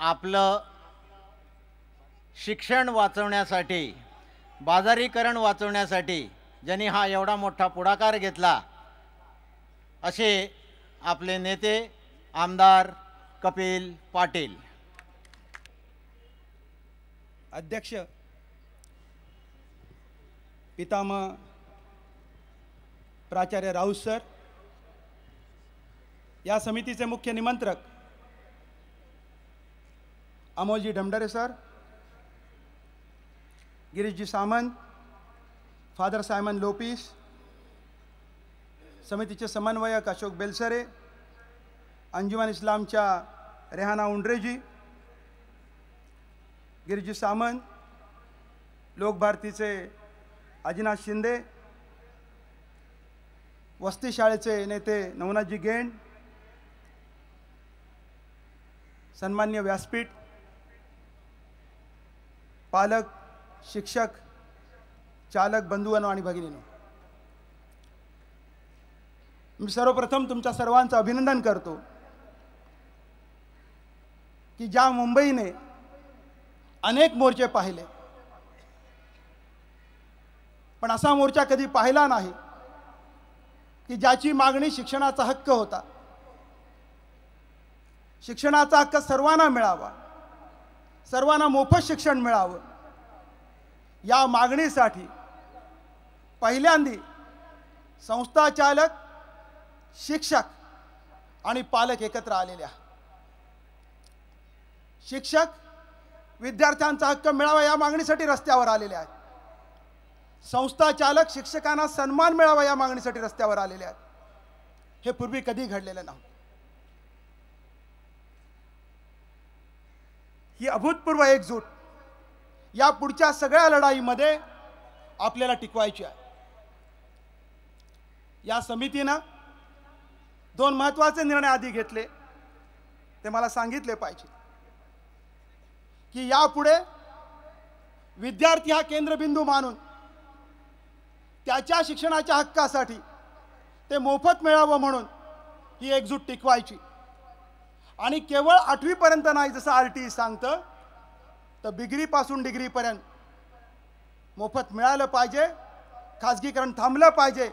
आपलं शिक्षण वाचवण्यासाठी बाजारीकरण वाचवण्यासाठी ज्यांनी हा एवढा मोठा पुढाकार घेतला असे आपले नेते आमदार कपिल पाटील. अध्यक्ष पितामह प्राचार्य राऊत सर या समितीचे मुख्य निमंत्रक Amolji Dhamdhare sir Girishji Samant father Simon Lopes समितीचे समन्वयक अशोक बेलसरे अंजुमन इस्लामच्या रेहाना उंड्रेजी गिरीजी सामंत लोकभारतीचे अजिनाथ शिंदे वस्ती शाळेचे नेते नवनाथजी गेंड सन्मान्य व्यासपीठ पालक शिक्षक चालक बंधूंनो आणि भगिनीनो. मी सर्वप्रथम तुमच्या सर्वांचं अभिनंदन करतो की ज्या मुंबईने अनेक मोर्चे पाहिले. पण असा मोर्चा कधी पाहिला नाही की ज्याची मागणी शिक्षणाचा हक्क होता. शिक्षणाचा हक्क सर्वांना मिळावा. सर्वांना मोफत शिक्षण मिळावं. या मागणीसाठी पहिल्यांदी संस्थाचालक शिक्षक आणि पालक एकत्र आलेले आहेत. शिक्षक विद्यार्थ्यांचा हक्क मिळावा या मागणीसाठी रस्त्यावर आलेले आहेत. संस्था चालक शिक्षकांना सन्मान मिळावा या मागणीसाठी रस्त्यावर आलेले आहेत. हे पूर्वी कधी घडलेलं नव्हतं. ही अभूतपूर्व एकजूट. या पुढच्या सगळ्या लढाईमध्ये आपल्याला टिकवायची आहे. या समितीनं दोन महत्त्वाचे निर्णय आधी घेतले ते मला सांगितले पाहिजे. की यापुढे विद्यार्थी हा केंद्रबिंदू मानून त्याच्या शिक्षणाच्या हक्कासाठी ते मोफत मिळावं म्हणून ही एकजूट टिकवायची. आणि केवळ आठवीपर्यंत नाही जसं आर टी सांगतं तर डिग्रीपासून डिग्रीपर्यंत मोफत मिळालं पाहिजे खाजगीकरण थांबलं पाहिजे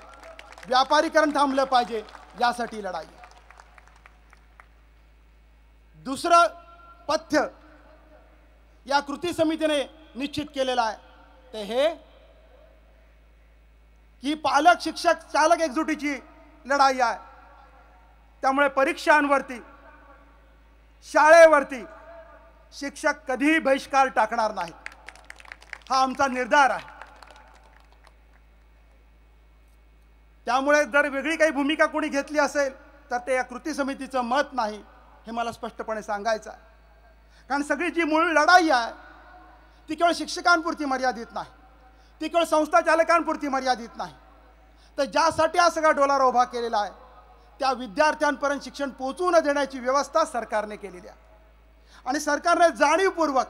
व्यापारीकरण थांबलं पाहिजे यासाठी लढाई. दुसरं पथ्य या कृती समितीने निश्चित केलेलं आहे ते हे की पालक शिक्षक चालक एकजुटीची लढाई आहे. त्यामुळे परीक्षांवरती शाळेवरती शिक्षक कधीही बहिष्कार टाकणार नाही. हा आमचा निर्धार आहे. त्यामुळे जर वेगळी काही भूमिका कोणी घेतली असेल तर ते या कृती समितीचं मत नाही हे मला स्पष्टपणे सांगायचं आहे. कारण सगळी जी मूळ लढाई आहे ती केवळ शिक्षकांपुरती मर्यादित नाही ती केवळ संस्था चालकांपुरती मर्यादित नाही. तर ज्यासाठी हा सगळा डोलारा उभा केलेला आहे त्या विद्यार्थ्यांपर्यंत शिक्षण पोचवू न देण्याची व्यवस्था सरकारने केलेली आहे. आणि सरकारने जाणीवपूर्वक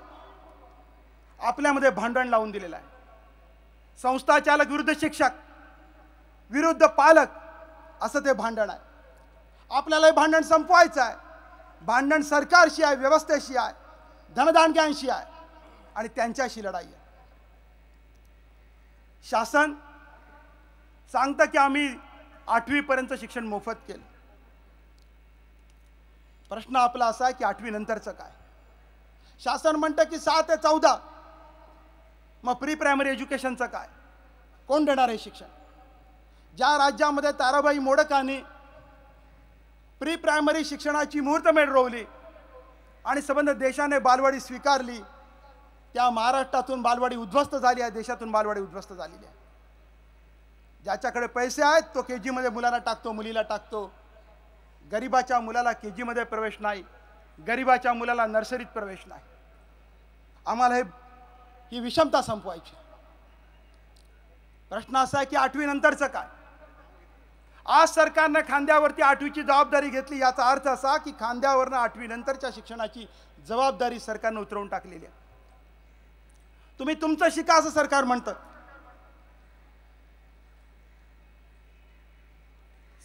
आपल्यामध्ये भांडण लावून दिलेलं आहे. संस्था चालक विरुद्ध शिक्षक विरुद्ध पालक असं ते भांडण आहे. आपल्याला हे भांडण संपवायचं आहे. भांडण सरकारशी आहे व्यवस्थेशी आहे धनदानग्यांशी आहे आणि त्यांच्याशी लढाई आहे. शासन सांगतं की आम्ही आठवीपर्यंत शिक्षण मोफत केलं. प्रश्न आपला असा आहे की आठवी नंतरचं काय? शासन म्हणतं की सहा ते चौदा. मग प्री प्रायमरी एज्युकेशनचं काय? कोण देणार आहे शिक्षण? ज्या राज्यामध्ये ताराबाई मोडकांनी प्री प्रायमरी शिक्षणाची मुहूर्तमेढ रोवली आणि संबंध देशाने बालवाडी स्वीकारली त्या महाराष्ट्रातून बालवाडी उद्ध्वस्त झाली आहे देशातून बालवाडी उद्ध्वस्त झालेली आहे. ज्याच्याकडे पैसे आहेत तो के जीमध्ये मुलाला टाकतो मुलीला टाकतो. गरिबाच्या मुलाला के जीमध्ये प्रवेश नाही. गरिबाच्या मुलाला नर्सरीत प्रवेश नाही. आम्हाला हे ही विषमता संपवायची. प्रश्न असा आहे की आठवीनंतरचं काय? आज सरकारनं खांद्यावरती आठवीची जबाबदारी घेतली याचा अर्थ असा की खांद्यावरनं आठवीनंतरच्या शिक्षणाची जबाबदारी सरकारनं उतरवून टाकलेली आहे. तुम्ही तुमचं शिका असं सरकार म्हणतं.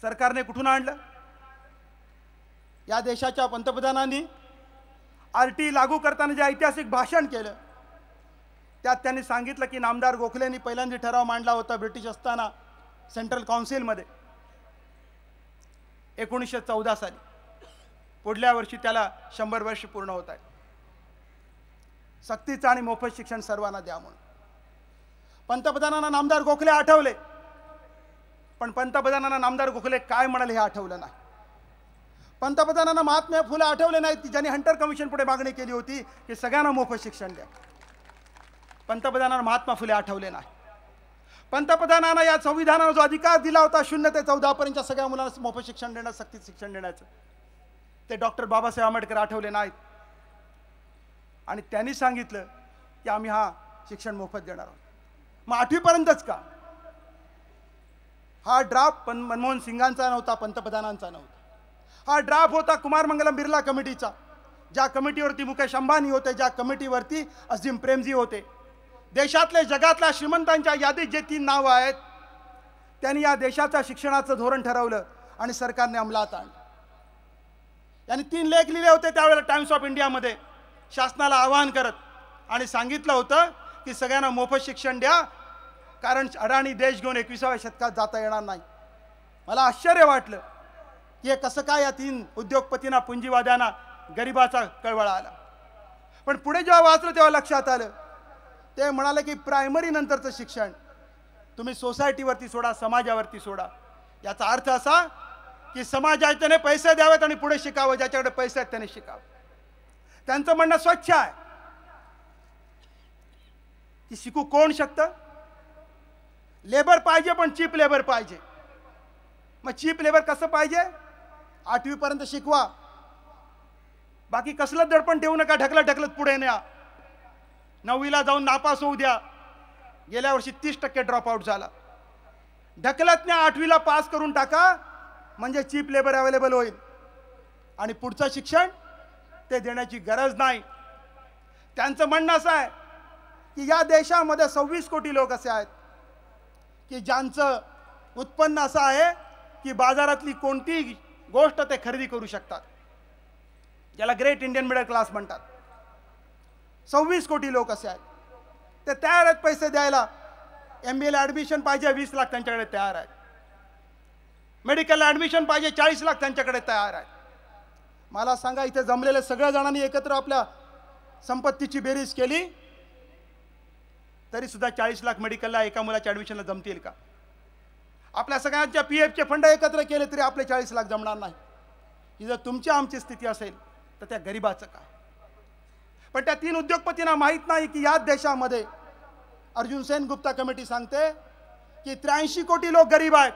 सरकारने कुठून आणलं? या देशाच्या पंतप्रधानांनी आर टी लागू करताना जे ऐतिहासिक भाषण केलं त्यात त्यांनी सांगितलं की नामदार गोखलेंनी पहिल्यांदा ठराव मांडला होता ब्रिटिश असताना सेंट्रल काउन्सिलमध्ये एकोणीसशे चौदा साली. पुढल्या वर्षी त्याला शंभर वर्ष पूर्ण होत आहे सक्तीचं आणि मोफत शिक्षण सर्वांना द्या म्हणून. पंतप्रधानांना नामदार गोखले आठवले. पण पंतप्रधानांना नामदार गोखले काय म्हणाले हे आठवलं नाही. पंतप्रधानांना महात्मा फुले आठवले नाहीत की ज्यांनी हंटर कमिशन पुढे मागणी केली होती की सगळ्यांना मोफत शिक्षण द्या. पंतप्रधानांना महात्मा फुले आठवले नाही. पंतप्रधानांना या संविधानानं जो अधिकार दिला होता शून्य ते चौदापर्यंतच्या सगळ्या मुलांना मोफत शिक्षण देणं सक्तीत शिक्षण देण्याचं ते डॉक्टर बाबासाहेब आंबेडकर आठवले नाहीत. आणि त्यांनी सांगितलं की आम्ही हा शिक्षण मोफत देणार आहोत. मग आठवीपर्यंतच का? हा ड्राफ्ट पण मनमोहन सिंगांचा नव्हता पंतप्रधानांचा नव्हता. हा ड्राफ्ट होता कुमार मंगलम बिर्ला कमिटीचा ज्या कमिटीवरती मुकेश अंबानी होते ज्या कमिटीवरती अझीम प्रेमजी होते. देशातले जगातल्या श्रीमंतांच्या यादीत जे तीन नावं आहेत त्यांनी या देशाच्या शिक्षणाचं धोरण ठरवलं आणि सरकारने अंमलात आणलं. यांनी तीन लेख लिहिले होते त्यावेळेला टाइम्स ऑफ इंडियामध्ये शासनाला आवाहन करत आणि सांगितलं होतं की सगळ्यांना मोफत शिक्षण द्या कारण अडाणी देश घेऊन एकविसाव्या शतकात जाता येणार नाही. मला आश्चर्य वाटलं की हे कसं काय या तीन उद्योगपतींना पुंजीवाद्यांना गरिबाचा कळवळा आला. पण पुढे जेव्हा वाचलं तेव्हा लक्षात आलं. ते म्हणाले की प्रायमरी नंतरचं शिक्षण. तुम्ही सोसायटीवरती सोडा समाजावरती सोडा. याचा अर्थ असा की समाजाने पैसे द्यावेत आणि पुढे शिकावं ज्याच्याकडे पैसे आहेत त्याने शिकावं. त्यांचं म्हणणं स्वच्छ आहे. की शिकू कोण शकतं? लेबर पाहिजे पण चीप लेबर पाहिजे. मग चीप लेबर कसं पाहिजे? आठवीपर्यंत शिकवा. बाकी कसलं दडपण ठेवू नका ढकलत ढकलत पुढे न्या. नववीला जाऊन नापास होऊ द्या. गेल्या वर्षी तीस टक्के ड्रॉपआउट झाला. ढकलत न्या आठवीला पास करून टाका. म्हणजे चीप लेबर अवेलेबल होईल. आणि पुढचं शिक्षण ते देण्याची गरज नाही. त्यांचं म्हणणं असं आहे की या देशामध्ये सव्वीस कोटी लोक असे आहेत. की ज्यांचं उत्पन्न असं आहे की बाजारातली कोणतीही गोष्ट ते खरेदी करू शकतात. ज्याला ग्रेट इंडियन मिडल क्लास म्हणतात. सव्वीस कोटी लोक असे आहेत. ते तयार आहेत पैसे द्यायला. एम बी एला ॲडमिशन पाहिजे वीस लाख त्यांच्याकडे तयार आहेत. मेडिकलला ॲडमिशन पाहिजे चाळीस लाख त्यांच्याकडे तयार आहेत. मला सांगा इथे जमलेल्या सगळ्या जणांनी एकत्र आपल्या संपत्तीची बेरीज केली. तरी सुद्धा चाळीस लाख मेडिकलला एका मुलाच्या ॲडमिशनला जमतील का? आपल्या सगळ्यांच्या पी एफचे फंड एकत्र केले तरी आपले चाळीस लाख जमणार नाही. ही जर तुमची आमची स्थिती असेल तर त्या गरिबाचं काय पण त्या तीन उद्योगपतींना माहीत नाही की याच देशामध्ये अर्जुन सेन गुप्ता कमिटी सांगते की त्र्याऐंशी कोटी लोक गरीब आहेत.